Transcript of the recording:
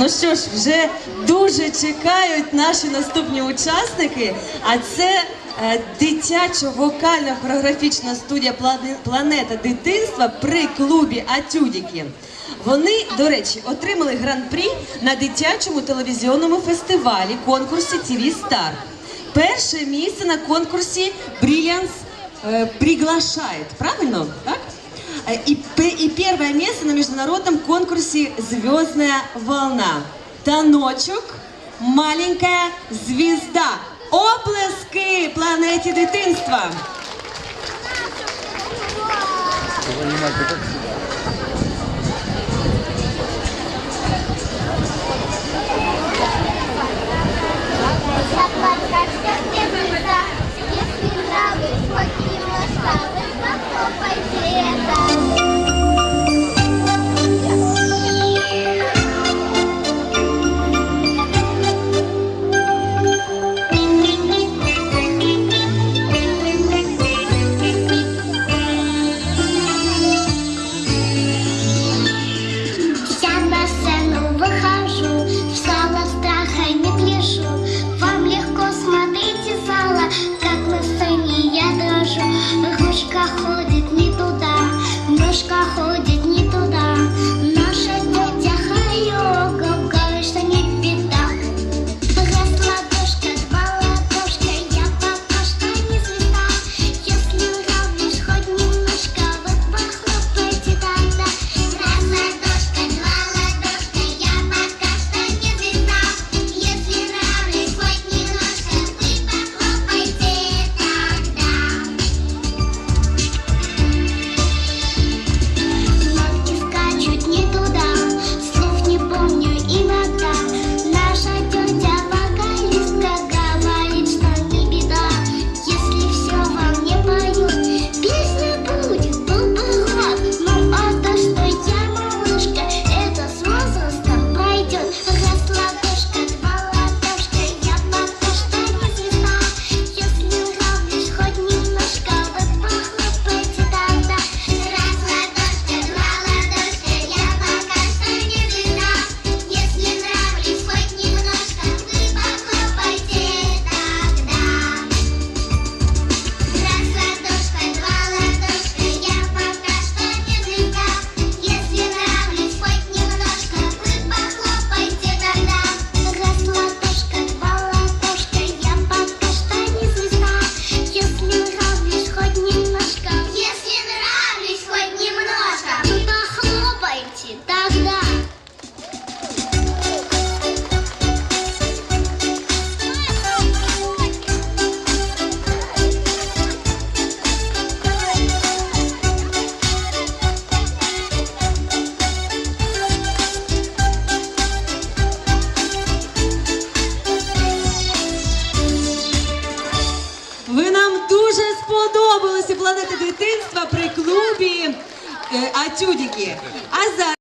Ну що ж, вже дуже чекають наші наступні учасники. А це е, дитяча вокально хореографічна студія Планета дитинства при клубі Атюдіки. Вони, до речі, отримали гран-при на дитячому телевізійному фестивалі конкурсі «ТІВІ Стар. Перше місце на конкурсі Бріліанс е, приглашає. Правильно? Так? Э, и, и первое место на международном конкурсе «Звездная волна». Таночок, маленькая звезда. Оплески планеті дитинства. Если нравится, хоть немножко. Папа, пойди это. estudar. nos carros сподобалося планета дитинства при клубі е, Атюдіки. А зараз...